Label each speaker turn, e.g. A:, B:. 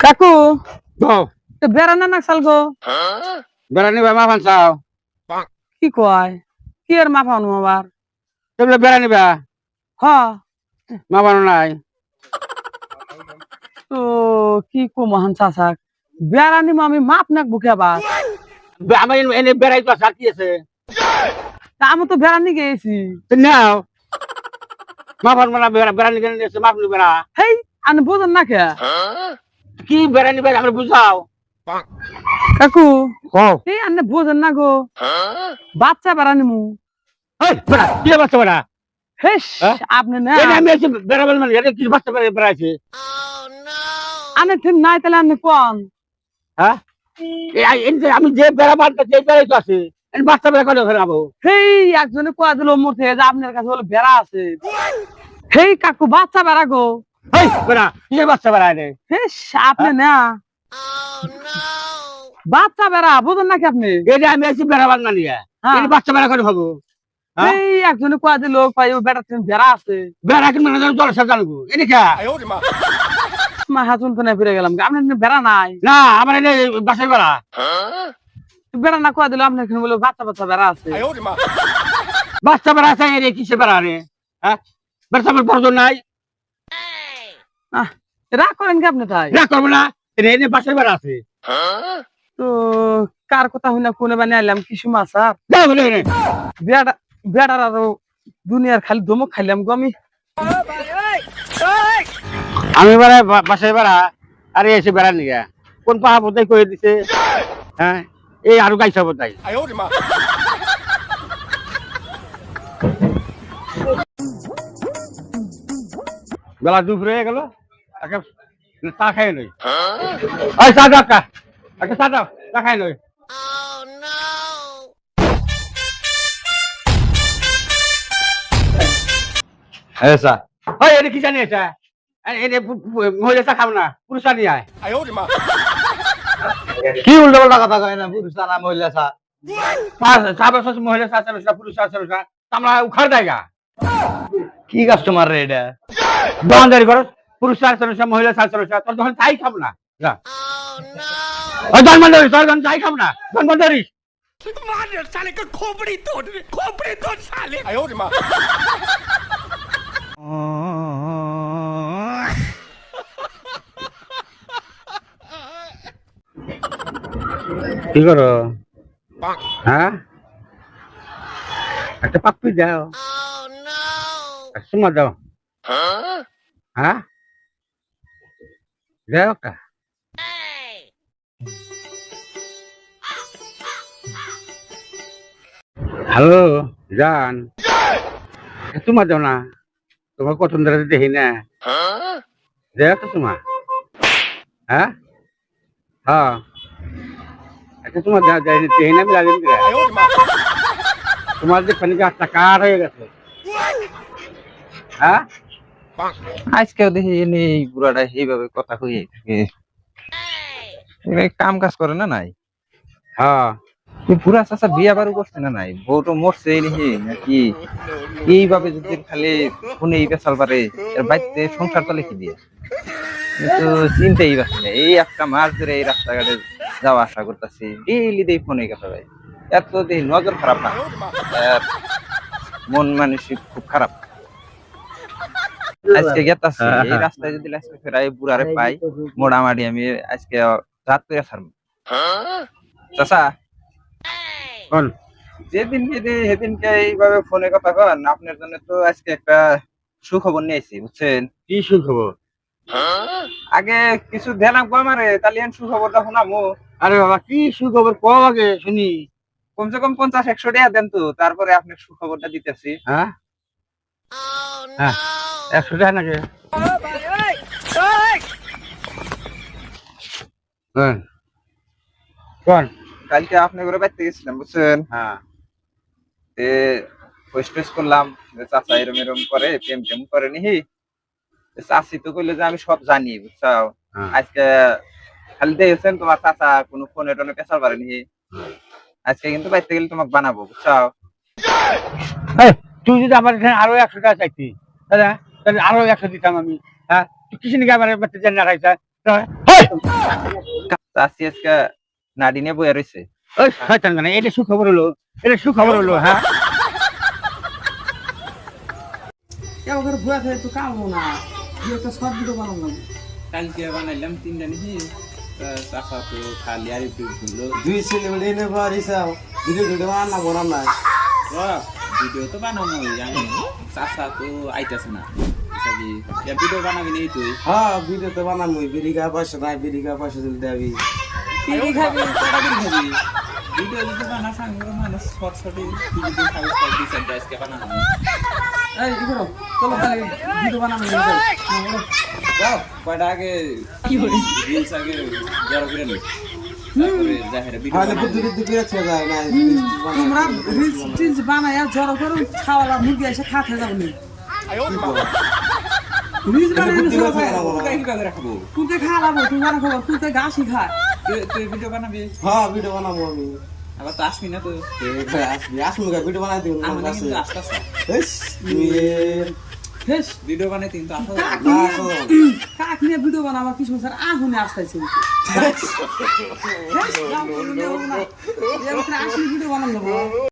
A: কাকু
B: বউ
A: তো বেড়ানা না চাল গো
B: বেড়ানি বা মাফান চাও।
A: কি কয়? কি এর মা পাওনো আবার?
B: তুমি বেড়ানি বা
A: হ।
B: মাফানো নাই।
A: তো কি কো মহান চাচাক বেড়ানি আমি মাপ নাক বুকে আবার।
B: আমার এনে- বেড়াই তো আর আছে।
A: তা আমি তো বেড়ানি গেছি
B: নাও। মাফান মানে বেড়া বেড়ানি কেন নিয়েছে মাফ নিবে
A: হেই আমি বোঝেন না কে?
B: কি বেড়ানি বেড়া আমরা বুঝাও।
A: কাকু
B: ও
A: এই আনে বোঝেন না গো। বাচ্চা বেড়ানি মু।
B: কি বাচ্চা বেড়া? হ্যাঁ?
A: আপনি না।
B: আমি মানে এটা কি বাচ্চা বেড়া বেড়াইছে
A: আনে ঠিক নাই তাহলে আপনি কোন?
B: হ্যাঁ? এই আই- যে আমি যে বেড়া বাঁধতে যে বেড়াই তো আছে। বাচ্চা বেড়া করে ওখানে যাব
A: হেই একজনে কয়া দিল মোর থেকে আপনার কাছে বলে বেড়া আছে। হেই কাকু বাচ্চা বেড়া গো।
B: এই বেড়া কিসের বাচ্চা বেড়ায় রে
A: হেস আপনি না। বাচ্চা বেড়া বুঝেন নাকি আপনি?
B: এই আমি
A: হ্যাঁ।
B: বাচ্চা বেড়া করে ভাবো। হ্যাঁ?
A: এই একজনে কয়া দিল কয় বেড়া তুমি বেড়া আছে।
B: বেড়া কিন্তু জলের সাথে জানব এনে কে
A: মা। হাতুন তো নাই ফিরে গেলাম। আপনার বেড়া নাই।
B: না আমার এনে বাসায় বেড়া।
A: বেড়া না কয়া দিল আপনার এখানে বলে বাচ্চা বাচ্চা বেড়া আছে।
B: বাচ্চা বেড়া আছে কিসে বেড়া রে? হ্যাঁ? বেড়া বড় নাই।
A: রাগ করেন কি আপনি তাই?
B: না করব না এনে এনে বাসায় বেড়া আছে।
A: তো কার কথা হই না কোনে বানিয়ে আইলাম? কিছু মাছ আর বেড়ার আরও দুনিয়ার খালি দমক খাইলাম গো আমি।
B: আমি বেড়া বাসায় বেড়া আরে এসে বেড়া নিগা কোন পাহা বোধহয় করে দিছে? হ্যাঁ এই আরও গাইছা বোধহয় বেলা দুপুরে গেল। চা খাই নই ওই চা দাও একটা চা দাও, চা খাই নই
C: হ্যাঁ স্যার
B: ওই এনে কি জানি এটা এনে মহিলা চা খাব না, পুরুষ চা নিয়ে আয়।
C: কি উল্টো পাল্টা কথা কয় না, পুরুষ না মহিলা চা।
B: চা- চা বসে মহিলা চা চালু চা পুরুষ চা চালু চা আমরা উখার দেয়গা
C: কি কাস্টমার রে এটা?
B: দোকানদারি করো পুরুষ চা চালু চা মহিলা চা চালু চা তোর তখন চাই খাব না? যা। ওই দোকানদারি তোর তখন চাই খাব না? দোকানদারি কি করো? হ্যাঁ? একটা পাপ্পি দাও। সুমা দাও। হ্যাঁ? দাও একটা হ্যালো, জান। তোমার দাও না তোমার কত ধরে দেখি না। দেও তো তোমার। হ্যাঁ? হ্যাঁ। একটা তোমার দেখি না মিলা দিন তোমার যে গাছটা কার হয়ে গেছে। হ্যাঁ?
C: আজকেও দেখি এই বুড়াটা এইভাবে কথা কইয়ে কাম কাজ করে না নাই?
B: হ্যাঁ।
C: বিয়া বারো করছে না নাই? বউটো মরছে এই নাকি? নাকি এইভাবে যদি খালি ফোনে এই পেশাল পারে এর বাড়িতে সংসার দিয়ে? তো চিন্তাই পাচ্ছি না এই একটা মাস ধরে এই রাস্তাঘাটে যাওয়া আসা করতেছি। ডেইলি দেই ফোনে কথা ভাই এত দেখি নজর খারাপ না। মন মানসিক খুব খারাপ। আজকে গেতাছি এই রাস্তায় যদি আজকে ফেরাই বুড়ারে পাই মোটামুটি আমি আজকে রাত করে ছাড়বো। চাচা
B: কোন
C: যেদিন যেদিন সেদিনকে এইভাবে ফোনে কথা কন আপনার জন্য তো আজকে একটা সুখবর নিয়ে আইছি বুঝছেন?
B: কি সুখ হব
C: আগে কিছু ধ্যান আমারে তাহলে সুখবরটা শোনামো।
B: আরে বাবা কি সুখ খবর কম আগে শুনি।
C: কমসে কম পঞ্চাশ একশো টাকা দেন তো তারপরে আপনার সুখবরটা দিতেছি।
B: হ্যাঁ? হ্যাঁ। একশো টাকা নাকি? কোন কোন?
C: কালকে আপনি করে বাইতে গেছিলাম বুঝছেন?
B: হ্যাঁ।
C: তে পোস্টেস করলাম যে চাচা এরম এরম করে প্রেম টেম করে নিহি। তে চাচি তো কইলে যে আমি সব জানি বুঝছাও?
B: হ্যাঁ।
C: আজকে খালি দেখেছেন তোমার চাচা কোনো ফোনে টোনে পেশাল পারে নিহি। আজকে কিন্তু বাইতে গেলে তোমাকে বানাবো বুঝছাও?
B: তুই যদি আমার এখানে আরও একশো টাকা চাইতি দাদা তাহলে আরও একশো দিতাম আমি হ্যাঁ? কিসে নাকি আমার জানি না খাইছা
D: চাষি আজকে নাডি নিয়ে বইয়া রয়েছে
B: ওই শয়তান গানে এটা সুখবর হলো এটা সুখবর হলো হ্যাঁ?
A: করে ভুয়া খেয়ে তো কামবো না দিয়ে একটা শর্ট ভিডিও বানাবো
D: কালকে বানাইলাম তিনটা নিহি চাষা তো খালি আর একটু ঘুরলো
E: দুই ছেলে মিলে এনে পারিসাও ভিডিও ভিডিও বানা বড় না
D: ভিডিও তো বানাবো জানি। চাষা তো আইতাছে না। ইয়া ভিডিও বানাবি নেই তুই?
E: হ্যাঁ ভিডিও তো বিড়ি খা পয়সা নাই খা পয়সা দিলে দেবি
D: কি খাবি কটা দিন খাবি। ভিডিও যদি বানা সাঙ্গ মানুষ শর্ট শর্টে ভিডিও খাবি সব দিছে আজকে বানানো
A: এই কি করো? চলো তাহলে ভিডিও বানাবো
D: যাও কয়টা আগে কি বলি রিলস আগে জড়ো করে নি। তারপরে জাহের ভিডিও
E: তাহলে বুদ্ধি বুদ্ধি করে ছেড়ে যায় না
A: তোমরা রিলস টিলস বানায় জড়ো করো মুরগি এসে খাতে যাব নি রিলস
E: করে ছেড়ে যাব
D: কাই কি কাজে রাখব।
A: তুই তো খাওয়াবো তুই বানা খাব তুই তো গাছই খায়
D: তুই তুই ভিডিও বানাবি?
E: হ্যাঁ ভিডিও বানাবো আমি।
D: আবার তো আসবি না তো।
E: আসবি। আসবি ভিডিও বানাই দিব
D: আমাদের কিন্তু আসতে আসতে।
A: হেস
D: ভিডিও বানাই কিন্তু আসতে
A: কাক নিয়ে ভিডিও বানাবো? কিছু স্যার আহুনে আসতেছে। আসলে ভিডিও বানাবো